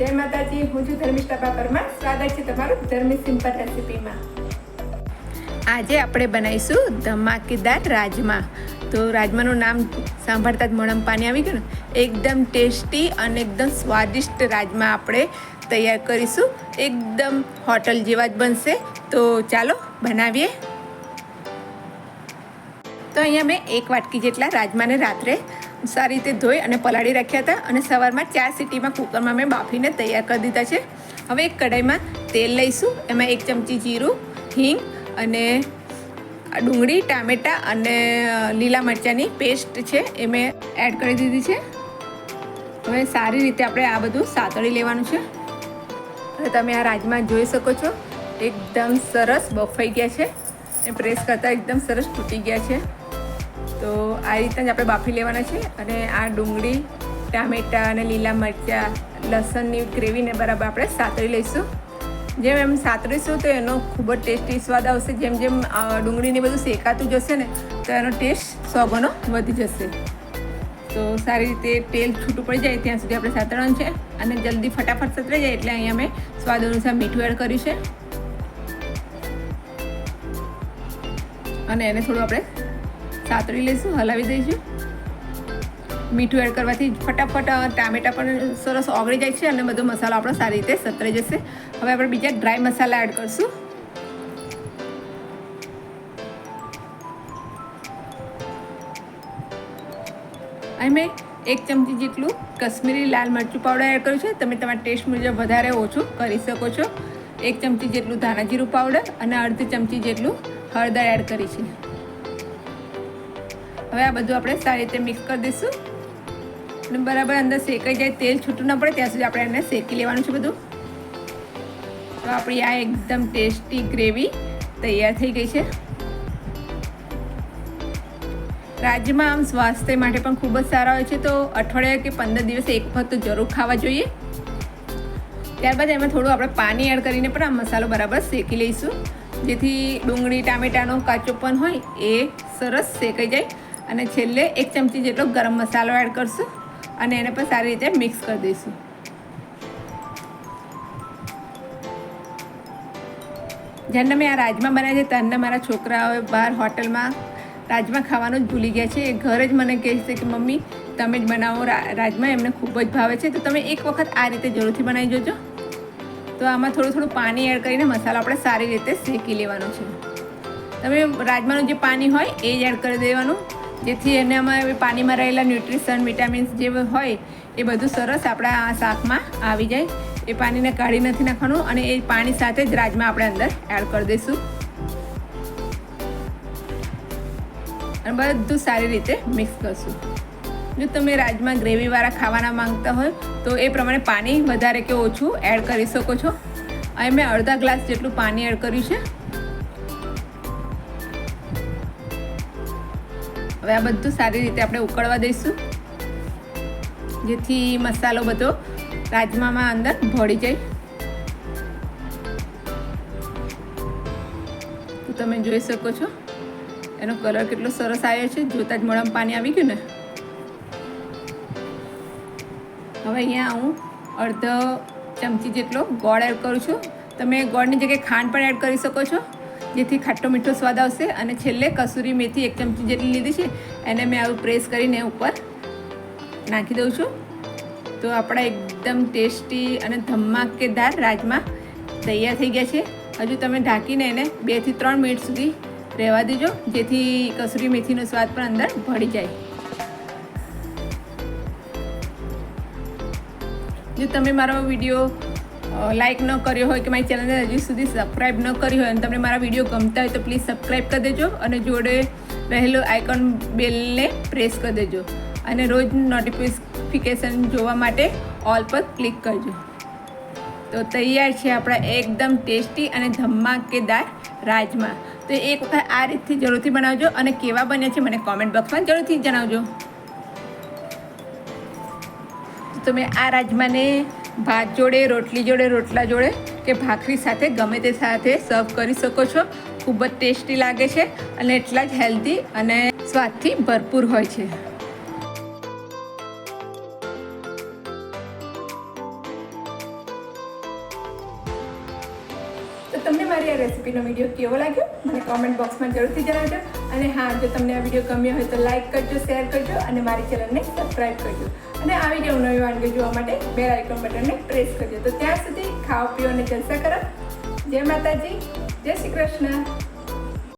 જય માતાજી, હું છું ધર્મિષ્ઠા બાપરમાં સ્વાગત છે તમારું ધર્મી સિમ્પલ રેસિપીમાં. આજે આપણે બનાવીશું ધમાકેદાર રાજમા. તો રાજમાનું નામ સાંભળતા જ મોઢામાં પાણી આવી ગયું ને? એકદમ ટેસ્ટી અને એકદમ સ્વાદિષ્ટ રાજમા આપણે તૈયાર કરીશું. એકદમ હોટલ જેવા જ બનશે. તો ચાલો બનાવીએ. તો અહીંયા મેં એક વાટકી જેટલા રાજમાને રાત્રે સારી રીતે ધોઈ અને પલાળી રાખ્યા હતા અને સવારમાં ચાર સીટીમાં કુકરમાં મેં બાફીને તૈયાર કરી દીધા છે. હવે એક કઢાઈમાં તેલ લઈશું, એમાં એક ચમચી જીરું, હિંગ અને ડુંગળી, ટામેટાં અને લીલા મરચાંની પેસ્ટ છે એ મેં એડ કરી દીધી છે. હવે સારી રીતે આપણે આ બધું સાતળી લેવાનું છે. હવે તમે આ રાજમા જોઈ શકો છો, એકદમ સરસ બફાઈ ગયા છે. એ પ્રેસ કરતાં એકદમ સરસ તૂટી ગયા છે. તો આ રીતના જ આપણે બાફી લેવાના છે અને આ ડુંગળી, ટામેટાં અને લીલા મરચાં, લસણની ગ્રેવીને બરાબર આપણે સાતળી લઈશું. જેમ એમ સાતરીશું તો એનો ખૂબ જ ટેસ્ટી સ્વાદ આવશે. જેમ જેમ ડુંગળીને બધું શેકાતું જશે ને, તો એનો ટેસ્ટ સો ગણો વધી જશે. તો સારી રીતે તેલ છૂટું પડી જાય ત્યાં સુધી આપણે સાતળવાનું છે અને જલ્દી ફટાફટ સતરાઈ જાય એટલે અહીંયા મેં સ્વાદ અનુસાર મીઠું એડ કર્યું છે. અને એને થોડું આપણે સાતળી લઈશું, હલાવી દઈશું. મીઠું એડ કરવાથી ફટાફટ ટામેટા પણ સરસ ઓગળી જાય છે અને બધો મસાલો આપણો સારી રીતે સતરાઈ જશે. હવે આપણે બીજા ડ્રાય મસાલા એડ કરશું. અહીં મેં એક ચમચી જેટલું કશ્મીરી લાલ મરચું પાવડર એડ કર્યું છે. તમે તમારા ટેસ્ટ મુજબ વધારે ઓછું કરી શકો છો. એક ચમચી જેટલું ધાણા જીરું પાવડર અને અડધી ચમચી જેટલું હળદર એડ કરી છે. હવે આ બધું આપણે સારી રીતે મિક્સ કરી દઈશું. અને બરાબર અંદર શેકાઈ જાય, તેલ છૂટું ન પડે, ત્યાં સુધી આપણે એને શેકી લેવાનું છે બધું. તો આપણી આ એકદમ ટેસ્ટી ગ્રેવી તૈયાર થઈ ગઈ છે. રાજ્યમાં આમ સ્વાસ્થ્ય માટે પણ ખૂબ જ સારા હોય છે, તો અઠવાડિયા કે પંદર દિવસે એક વખત જરૂર ખાવા જોઈએ. ત્યારબાદ એમાં થોડું આપણે પાણી એડ કરીને પણ આ મસાલો બરાબર શેકી લઈશું. જેથી ડુંગળી, ટામેટાનો કાચોપન હોય, એ સરસ શેકાઈ જાય. અને છેલ્લે એક ચમચી જેટલો ગરમ મસાલો એડ કરશું અને એને પણ સારી રીતે મિક્સ કરી દઈશું. જ્યારે મેં આ રાજમા બનાવ્યા છે ત્યારના મારા છોકરાઓએ બહાર હોટલમાં રાજમા ખાવાનું જ ભૂલી ગયા છે. એ ઘરે જ મને કહે છે કે, મમ્મી, તમે જ બનાવો રાજમા. એમને ખૂબ જ ભાવે છે. તો તમે એક વખત આ રીતે જરૂરથી બનાવી જોજો. તો આમાં થોડું થોડું પાણી એડ કરીને મસાલો આપણે સારી રીતે શેકી લેવાનો છે. તમે રાજમાનું જે પાણી હોય, એ જ એડ કરી દેવાનું. જેથી એનામાં પાણીમાં રહેલા ન્યુટ્રિશન, વિટામિન્સ જે હોય એ બધું સરસ આપણા આ શાકમાં આવી જાય. એ પાણીને કાઢી નથી નાખવાનું અને એ પાણી સાથે જ રાજમા આપણે અંદર એડ કરી દઈશું. અને બધું સારી રીતે મિક્સ કરશું. જો તમે રાજમા ગ્રેવીવાળા ખાવાના માંગતા હોય, તો એ પ્રમાણે પાણી વધારે કે ઓછું એડ કરી શકો છો. અહીં મેં અડધા ગ્લાસ જેટલું પાણી એડ કર્યું છે. હવે આ બધું સારી રીતે આપણે ઉકળવા દઈશું. જેથી મસાલો બધો રાજમામાં અંદર ભળી જાય. તો તમે જોઈ શકો છો, એનો કલર કેટલો સરસ આવ્યો છે. જોતા જ મોડામાં પાણી આવી ગયું ને. હવે અહીંયા હું અડધો ચમચી જેટલો ગોળ એડ કરું છું. તમે ગોળની જગ્યાએ ખાંડ પણ એડ કરી શકો છો. જેથી ખાટો મીઠો સ્વાદ આવશે અને છેલ્લે કસૂરી મેથી એક ચમચી જેટલી લીધી છે, એને મેં આવું પ્રેસ કરીને ઉપર નાખી દઉં છું. તો આપણા એકદમ ટેસ્ટી અને ધમાકેદાર રાજમા તૈયાર થઈ ગયા છે. હજુ તમે ઢાંકીને એને બેથી ત્રણ મિનિટ સુધી રહેવા દેજો, જેથી કસૂરી મેથીનો સ્વાદ પણ અંદર ભળી જાય. જો તમે મારો વીડિયો લાઈક ન કર્યો હોય કે મારી ચેનલને હજી સુધી સબસ્ક્રાઈબ ન કરી હોય અને તમને મારા વીડિયો ગમતા હોય તો પ્લીઝ સબસ્ક્રાઈબ કરી દેજો અને જોડે રહેલું આઇકોન બેલને પ્રેસ કરી દેજો. અને રોજ નોટિફિકેશન જોવા માટે ઓલ પર ક્લિક કરજો. તો તૈયાર છે આપણા એકદમ ટેસ્ટી અને ધમાકેદાર રાજમા. તો એક વખત આ રીતથી જરૂરથી બનાવજો અને કેવા બન્યા છે મને કોમેન્ટ બોક્સમાં જરૂરથી જણાવજો. તમે આ રાજમાને ભાત જોડે, રોટલી જોડે, રોટલા જોડે કે ભાખરી સાથે ગમે તે સાથે સર્વ કરી શકો છો. ખૂબ જ ટેસ્ટી લાગે છે અને એટલા જ હેલ્ધી અને સ્વાદથી ભરપૂર હોય છે. તો તમને મારી આ રેસીપીનો વીડિયો કેવો લાગ્યો? મને કોમેન્ટ બોક્સમાં જરૂરથી જણાવજો. અને હા, જો તમને આ વીડિયો ગમ્યો હોય તો લાઈક કરજો શેર કરજો અને મારી ચેનલને સબસ્ક્રાઈબ કરજો. અને આવી જ નવી વાનગી જોવા માટે બે આઇકોન બટનને પ્રેસ કરજો. તો ત્યાં સુધી ખાઓ, પીઓ અને જલસા કરો. જય માતાજી, જય શ્રી કૃષ્ણ.